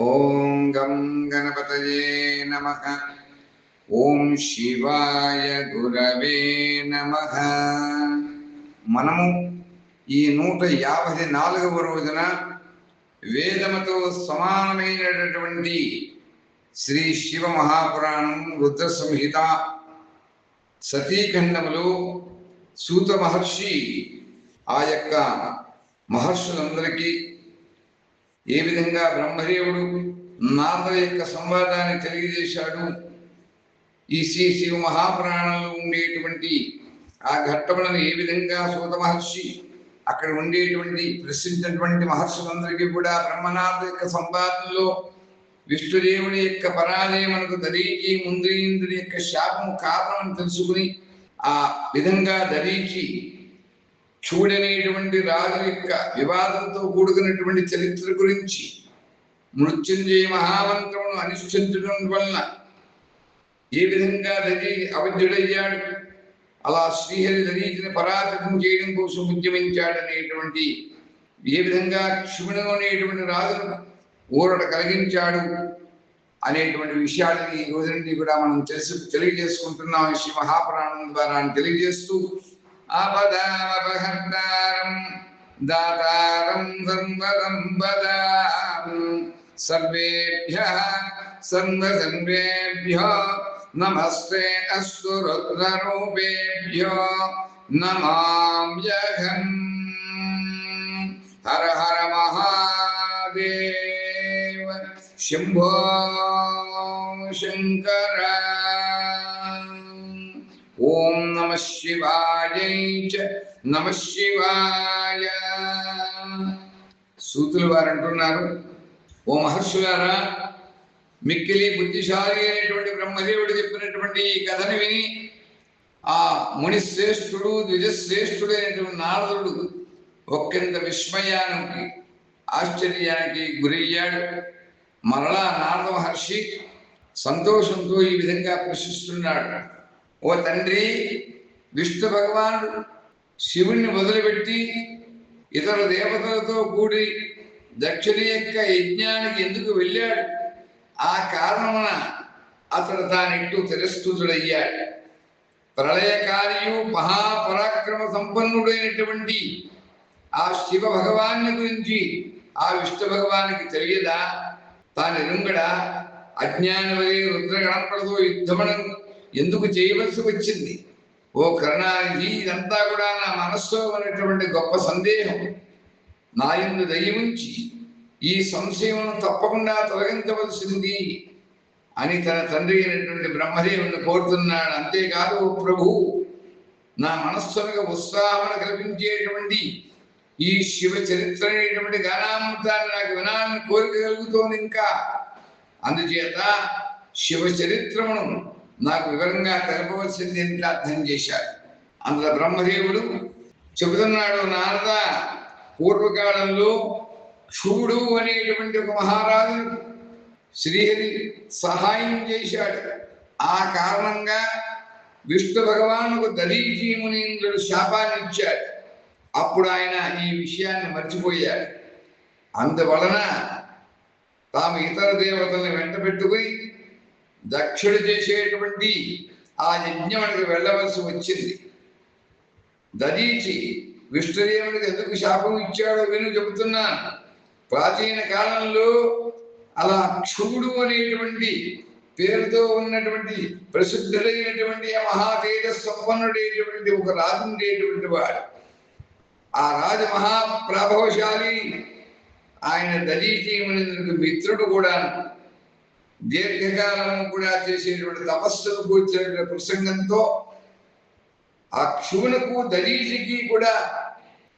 ఓం గం గణపతయే నమ. ఓం శివాయ గురవే నమ. మనము ఈ నూట యాభై నాలుగవ రోజున వేదముతో సమానమైనటువంటి శ్రీ శివ మహాపురాణం రుద్ర సంహిత సతీఖండములో సూత మహర్షి ఆ యొక్క మహర్షులందరికీ ఏ విధంగా బ్రహ్మదేవుడు నారద యొక్క సంవాదాన్ని తెలియజేశాడు? ఈ శ్రీ శివ మహాపురాణంలో ఉండేటువంటి ఆ ఘట్టములను ఏ విధంగా సూత మహర్షి అక్కడ ఉండేటువంటి ప్రసిద్ధటువంటి మహర్షులందరికీ కూడా బ్రహ్మనాథ యొక్క సంవాదంలో విష్ణుదేవుని యొక్క పరాజయమునకు దరీకి ముంద్రీంద్రుని యొక్క శాపము కారణం తెలుసుకుని ఆ విధంగా దరీకి చూడనేటువంటి రాజు యొక్క వివాదంతో కూడుకున్నటువంటి చరిత్ర గురించి మృత్యుంజయ మహామంత్రమును అనుష్ఠించడం వలన ఏ విధంగా దరి అవధ్యుడయ్యాడు అలా శ్రీహరి దరీతిని పరాజకం చేయడం కోసం ఉద్యమించాడనేటువంటి ఏ విధంగా క్షుణుడు అనేటువంటి రాజును ఊరట కలిగించాడు అనేటువంటి విషయాలని ఈ రోజు నుండి కూడా మనం తెలుసు తెలియజేసుకుంటున్నాం. శ్రీ మహాపురాణం ద్వారా తెలియజేస్తూ आपदामपहर्तारं दातारं संवदं वदामि। सर्वेभ्यः नमस्ते अस्तु रुद्ररूपेभ्यो नमाम्यहम् हर हर महादेव शम्भो शंकर నమ శివాయ నమ శివాయ. సూతులు వారు అంటున్నారు ఓ మహర్షులారా మిక్కిలి బుద్ధిశాలి అనేటువంటి బ్రహ్మదేవుడు చెప్పినటువంటి ఈ కథను విని ఆ మునిశ్రేష్ఠుడు ద్విజశ్రేష్ఠుడు అనేటువంటి నారదుడు ఒక్కంత విస్మయానికి ఆశ్చర్యానికి గురయ్యాడు. మరలా నారద మహర్షి సంతోషంతో ఈ విధంగా ప్రశ్నిస్తున్నాడు. ఓ తండ్రి విష్ణు భగవానుడు శివుణ్ణి వదిలిపెట్టి ఇతర దేవతలతో కూడి దక్షిణ యొక్క యజ్ఞానికి ఎందుకు వెళ్ళాడు? ఆ కారణమున అతడు తానిట్టు తిరస్కృతుడయ్యాడు. ప్రళయకారియు మహాపరాక్రమ సంపన్నుడైనటువంటి ఆ శివ భగవాన్ని గురించి ఆ విష్ణు భగవానికి తెలియదా? తాను ఎరుంగడా అజ్ఞానవలే రుద్రగణపలతో యుద్ధమనం ఎందుకు చేయవలసి వచ్చింది? ఓ కరుణానిధి ఇదంతా కూడా నా మనస్సులో ఉన్నటువంటి గొప్ప సందేహం. నా ఎందు దయ్యముంచి ఈ సంశయం తప్పకుండా తొలగించవలసింది అని తన తండ్రి అయినటువంటి బ్రహ్మదేవుని కోరుతున్నాడు. అంతేకాదు ఓ ప్రభు నా మనస్సులకు ఉత్సాహం కల్పించేటువంటి ఈ శివ చరిత్ర అనేటువంటి గానామృతాన్ని నాకు వినాలని కోరిక కలుగుతోంది ఇంకా. అందుచేత శివ చరిత్రమును నాకు వివరంగా తెలపవలసింది ఏంటి ప్రార్థన చేశాడు. అందులో బ్రహ్మదేవుడు చెబుతున్నాడు నారద పూర్వకాలంలో శివుడు అనేటువంటి ఒక మహారాజు శ్రీహరి సహాయం చేశాడు. ఆ కారణంగా విష్ణు భగవానుకు దరీజీ మునీంద్రుడు శాపాన్ని ఇచ్చాడు. అప్పుడు ఆయన ఈ విషయాన్ని మర్చిపోయాడు. అందువలన తాము ఇతర దేవతల్ని వెంట పెట్టుకుని దక్షుడు చేసేటువంటి ఆ యజ్ఞమునికి వెళ్ళవలసి వచ్చింది. దదీచి విష్ణుదేవునికి ఎందుకు శాపం ఇచ్చాడో విను చెబుతున్నాను. ప్రాచీన కాలంలో అలా క్షువుడు అనేటువంటి పేరుతో ఉన్నటువంటి ప్రసిద్ధుడైనటువంటి మహాతేజ సంపన్నుడైనటువంటి ఒక రాజు ఉండేటువంటి వాడు. ఆ రాజు మహాప్రభావశాలి. ఆయన దరీచీమునికి మిత్రుడు కూడా దీర్ఘకాలం కూడా చేసేటువంటి తపస్సును కూర్చున్న ప్రసంగంతో ఆ క్షువునకు దరీషికి కూడా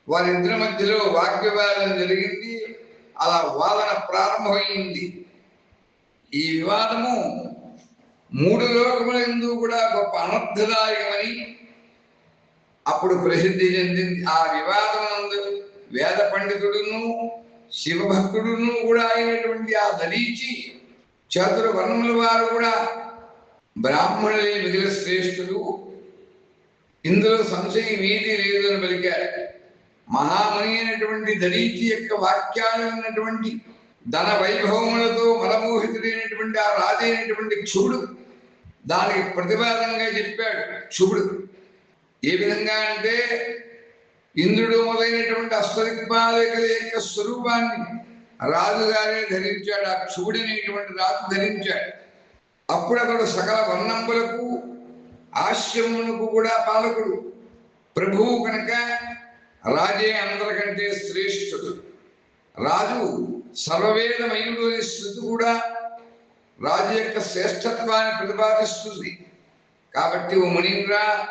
వారిద్దరి మధ్యలో వాగ్వివాదం జరిగింది. అలా వాదన ప్రారంభమైంది. ఈ వివాదము మూడు లోకములందు కూడా గొప్ప అనర్థదాయకమని అప్పుడు ప్రసిద్ధి చెందింది. ఆ వివాదం వేద పండితుడును శివభక్తుడును కూడా అయినటువంటి ఆ దరీచి చతుర్వర్ణముల వారు కూడా బ్రాహ్మణులే మిగిలిన శ్రేష్ఠులు. ఇందులో సంశయం ఏది లేదు అని పలికారు. మహామణి అయినటువంటి దళీతి యొక్క వాక్యాలు ఉన్నటువంటి ధన వైభవములతో రాజు అయినటువంటి క్షుడు దానికి ప్రతిపాదంగా చెప్పాడు. క్షుడు ఏ విధంగా అంటే ఇంద్రుడు మొదలైనటువంటి అష్టదిక్పాలకుల యొక్క స్వరూపాన్ని రాజుగారే ధరించాడు ఆ క్షుడనేటువంటి రాజు ధరించాడు. అప్పుడు అతడు సకల వర్ణంబులకు ఆశ్రమునకు కూడా పాలకుడు. ప్రభువు కనుక రాజే అందరికంటే శ్రేష్ఠుడు. రాజు సర్వవేదమయుడు అనే శృతి కూడా రాజు యొక్క శ్రేష్టత్వాన్ని ప్రతిపాదిస్తుంది. కాబట్టి ఓ మునీంద్ర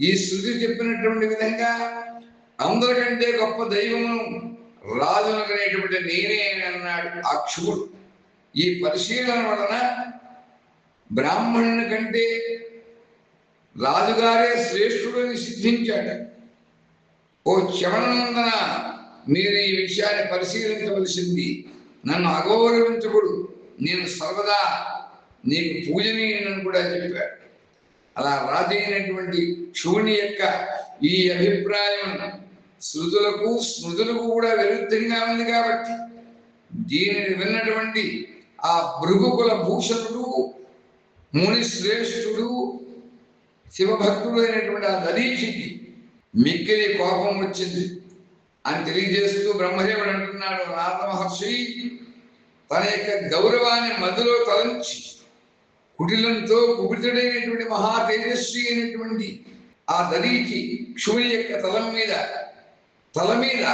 ఈ శృతి చెప్పినటువంటి విధంగా అందరికంటే గొప్ప దైవమును రాజునకనేటువంటి నేనే అన్నాడు ఆ ఈ పరిశీలన వలన బ్రాహ్మణుని కంటే రాజుగారే శ్రేష్ఠుడని సిద్ధించాడు. ఓ చవనందన మీరు ఈ విషయాన్ని పరిశీలించవలసింది. నన్ను అగౌరవించకూడదు. నేను సర్వదా నీకు పూజనీయునని కూడా చెప్పాడు. అలా రాజైనటువంటి శివుని యొక్క ఈ అభిప్రాయం శృతులకు స్మృతులకు కూడా విరుద్ధంగా ఉంది కాబట్టి దీనిని విన్నటువంటి ఆ భృగుకుల భూషణుడు ముని శ్రేష్ఠుడు శివభక్తుడు అయినటువంటి ఆ దరీషికి మిక్కిలి కోపం వచ్చింది. అని తెలియజేస్తూ బ్రహ్మదేవుడు అంటున్నాడు నారద మహర్షి తన యొక్క గౌరవాన్ని మదిలో తలంచి కుటిలంతో కుబితుడైనటువంటి మహా తేజస్వి అయినటువంటి ఆ దరీకి క్షుని యొక్క తలం మీద తల మీద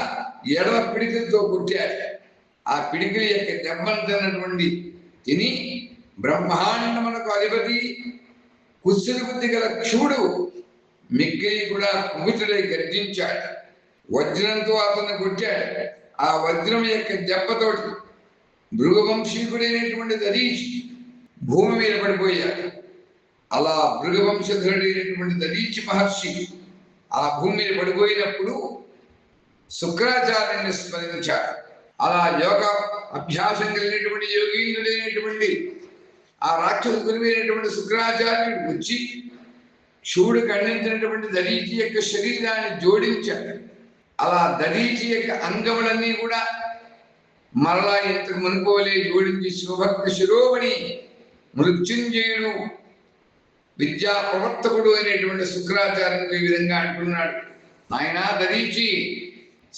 ఎడమ పిడికిలతో కొట్టాడు. ఆ పిడికిల యొక్క దెబ్బంతైనటువంటి తిని బ్రహ్మాండమునకు అధిపతి కుస్సులు బుద్ధి గల క్షుడు మిక్కిలి కూడా కుబుతుడై గర్జించాడు. వజ్రంతో అతను కొట్టాడు. ఆ వజ్రం యొక్క దెబ్బతోటి భృగవంశీకుడైనటువంటి దరీష్ భూమి మీద పడిపోయాడు. అలా భృగవంశధరుడైనటువంటి దరీచి మహర్షి ఆ భూమి మీద పడిపోయినప్పుడు శుక్రాచార్యుని స్మరించాడు అలా యోగ అభ్యాసం కలిగినటువంటి యోగీంద్రుడైనటువంటి ఆ రాక్షస గురువైనటువంటి శుక్రాచార్యుడు వచ్చి శివుడు ఖండించినటువంటి దరీచి యొక్క శరీరాన్ని జోడించాడు అలా దరీచి యొక్క అంగములన్నీ కూడా మరలా ఇంతకు మునుకోలే జోడించి శివభక్త శిరోమణి మృత్యుంజయుడు విద్యా ప్రవర్తకుడు అనేటువంటి శుక్రాచార్యుడు ఈ విధంగా అంటున్నాడు నాయనా దరీచి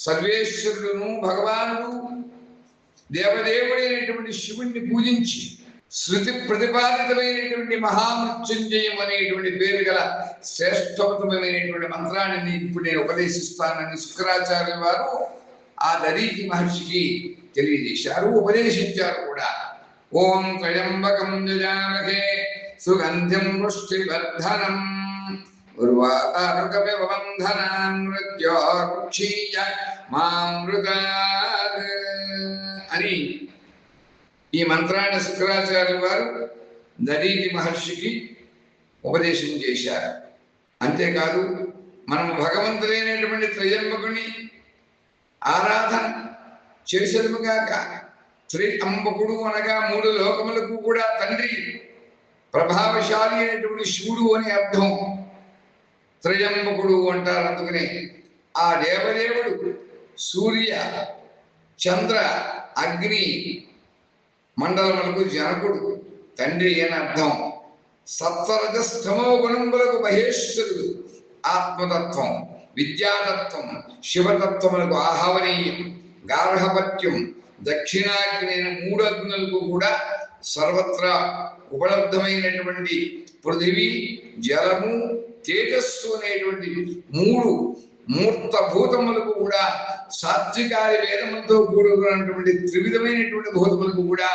సర్వేశ్వరుడును భగవానుడు దేవదేవుడైనటువంటి శివుణ్ణి పూజించి శృతి ప్రతిపాదితమైనటువంటి మహామృత్యుంజయం అనేటువంటి పేరు గల శ్రేష్టోత్తమైనటువంటి మంత్రాన్ని ఇప్పుడు నేను ఉపదేశిస్తానని శుక్రాచార్య వారు ఆ దరీకి మహర్షికి తెలియజేశారు ఉపదేశించారు కూడా. ఓం త్రయంబకం జజామహే సుగంధ్యం వృష్టివర్ధనం. ఉర్వారుకవిబంధనాన్ మృత్యోక్షీయ మామృతాద్ అని ఈ మంత్రాన్ని శుక్రాచార్య వారు దరీతి మహర్షికి ఉపదేశం చేశారు. అంతేకాదు మనం భగవంతుడైనటువంటి త్రయంబకుని ఆరాధన చేసేదుగాక శ్రీ అంబకుడు అనగా మూడు లోకములకు కూడా తండ్రి ప్రభావశాలి అయినటువంటి శివుడు అనే అర్థం. త్రయంబకుడు అంటారు. అందుకనే ఆ దేవదేవుడు సూర్య చంద్ర అగ్ని మండలములకు జనకుడు. తండ్రి అని అర్థం? సత్వరజస్తమో గుణములకు మహేశ్వరుడు ఆత్మతత్వం విద్యాతత్వం శివతత్వములకు ఆహవనీయం గార్హపత్యం దక్షిణాగ్ని మూడు అగ్నులకు కూడా సర్వత్రా ఉపలబ్ధమైనటువంటి పృథివీ జలము తేజస్సు అనేటువంటి మూడు మూర్త భూతములకు కూడా సాత్వికారి వేదములతో కూడుకున్నటువంటి త్రివిధమైనటువంటి భూతములకు కూడా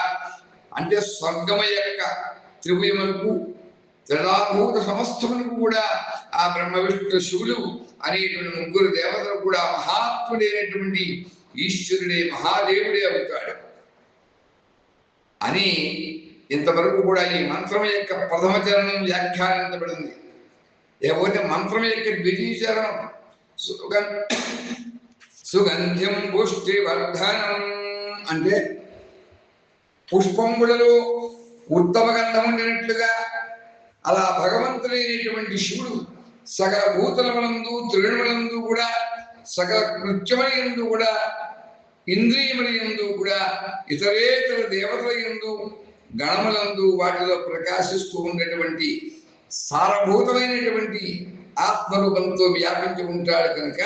అంటే స్వర్గమ యొక్క త్రిభుజములకు త్రిడాభూత సమస్తములకు కూడా ఆ బ్రహ్మ విష్ణు శివులు అనేటువంటి ముగ్గురు దేవతలు కూడా మహాత్ముడైనటువంటి ఈశ్వరుడే మహాదేవుడే అవుతాడు. అని ఇంతవరకు కూడా ఈ మంత్రం యొక్క ప్రథమ చరణం వ్యాఖ్యానించబడింది ఏవైతే మంత్రం యొక్క ద్వితీయ చరణం? సుగం సుగంధ్యం పుష్టి వర్ధనం అంటే పుష్పములలో ఉత్తమ గంధం ఉండినట్లుగా అలా భగవంతుడైనటువంటి శివుడు సకల భూతలములందు త్రిణములందు కూడా సకల కృత్యములందు కూడా ఇంద్రియములందు కూడా ఇతరేతర దేవతల యందు గణములందు వాటిలో ప్రకాశిస్తూ ఉన్నటువంటి సారభూతమైనటువంటి ఆత్మరూపంతో వ్యాపించి ఉంటాడు కనుక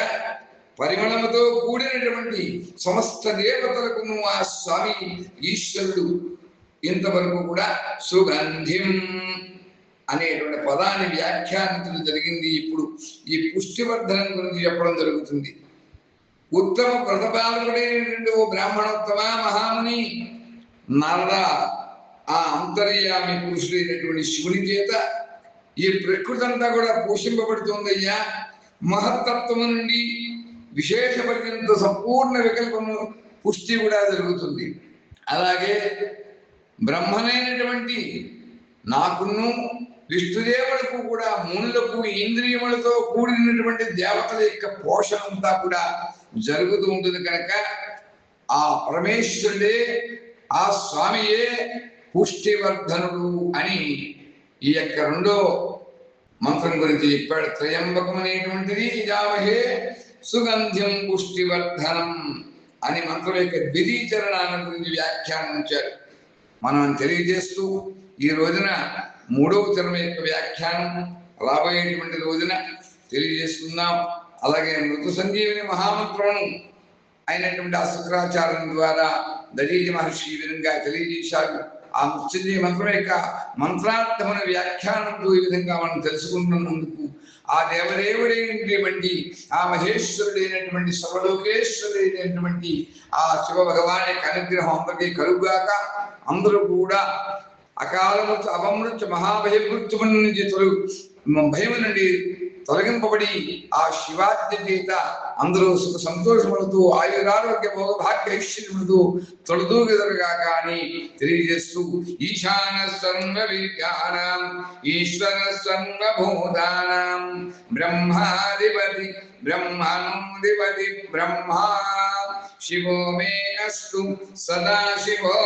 పరిమళముతో కూడినటువంటి సమస్త దేవతలకు ఆ స్వామి ఈశ్వరుడు ఇంతవరకు కూడా సుగంధిం అనేటువంటి పదాన్ని వ్యాఖ్యానించడం జరిగింది. ఇప్పుడు ఈ పుష్టివర్ధనం గురించి చెప్పడం జరుగుతుంది. ఉత్తమ ప్రతపాలకుడైనటువంటి ఓ బ్రాహ్మణోత్తమ మహాముని నారదా ఆ అంతర్యామి పురుషుడైనటువంటి శివుని చేత ఈ ప్రకృతి అంతా కూడా పోషింపబడుతుందయ్యా. మహత్తత్వము నుండి విశేష పర్యంత సంపూర్ణ వికల్పము పుష్టి కూడా జరుగుతుంది. అలాగే బ్రహ్మనైనటువంటి నాకును విష్ణుదేవులకు కూడా మునులకు ఇంద్రియములతో కూడినటువంటి దేవతల యొక్క పోషణ అంతా కూడా జరుగుతూ ఉంటుంది కనుక ఆ పరమేశ్వరుడే ఆ స్వామియే పుష్టివర్ధనుడు అని ఈ యొక్క రెండో మంత్రం గురించి చెప్పాడు. త్రయంబకం అనేటువంటిది జామహే సుగంధ్యం పుష్టివర్ధనం అని మంత్రం యొక్క ద్వితీచరణాల గురించి వ్యాఖ్యానించారు మనం తెలియజేస్తూ ఈ రోజున మూడవ చరణం యొక్క వ్యాఖ్యానం రాబోయేటువంటి రోజున తెలియజేస్తున్నాం. అలాగే మృతు సంజీవిని మహామంత్రం అయినటువంటి అశుక్రాచారం ద్వారా దళీజ మహర్షి ఈ విధంగా తెలియజేశారు. ఆ మృత్యుంజయ మంత్రం యొక్క మంత్రార్థమైన వ్యాఖ్యానంతో ఈ విధంగా మనం తెలుసుకుంటున్నందుకు ఆ దేవదేవుడైనటువంటి ఆ మహేశ్వరుడైనటువంటి సర్వలోకేశ్వరుడైనటువంటి ఆ శివ భగవాన్ యొక్క అనుగ్రహం అందరికీ కలుగుగాక. అందరూ కూడా అకాలము అపమృత్యు మహాభయమృత్యుము నుంచి తొలగు భయము నుండి తొలగింపబడి ఆ శివాద్య చేత అందరూ సుఖ సంతోషములతో ఆయురారోగ్య భోగభాగ్య ఐశ్వర్యములతో తొలదూగెదరుగాక అని తెలియజేస్తూ ఈశాన సర్వ విద్యానాం ఈశ్వర సర్వభూతానాం బ్రహ్మాధిపతి బ్రహ్మానుధిపతి బ్రహ్మా శివో మే అస్తు సదాశివో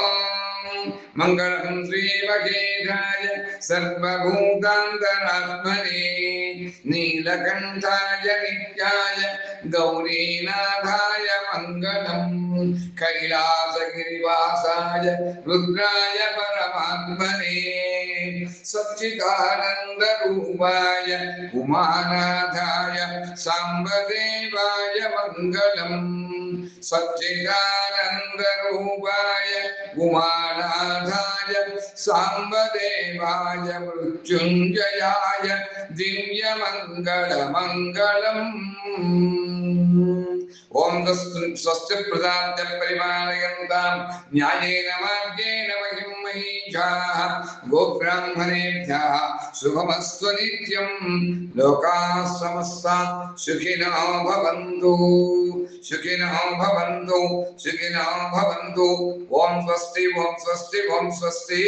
मङ्गलम् श्रीमकेधाय सर्वभूतान्तरात्मने नीलकण्ठाय नित्याय गौरीनाथाय मङ्गलम् कैलासगिरिवासाय रुद्राय परमात्मने सच्चिदानन्दरूपाय उमानाथाय साम्बदेवाय मङ्गलम् सच्चिदानन्दरूपाय कुमाराधाय साम्बदेवाय मृत्युञ्जयाय दिव्यमङ्गलमङ्गलम्। ओम स्वस्थ प्रदात परिमाणयन्तां न्यायेन मार्गेण महिं महीषाः गोब्राह्मणेभ्यः शुभमस्तु नित्यं। लोकाः समस्ता सुखिनो भवन्तु। सुखिनो भवन्तु सुखिनो भवन्तु। ओम स्वस्ति ओम स्वस्ति ओम स्वस्ति।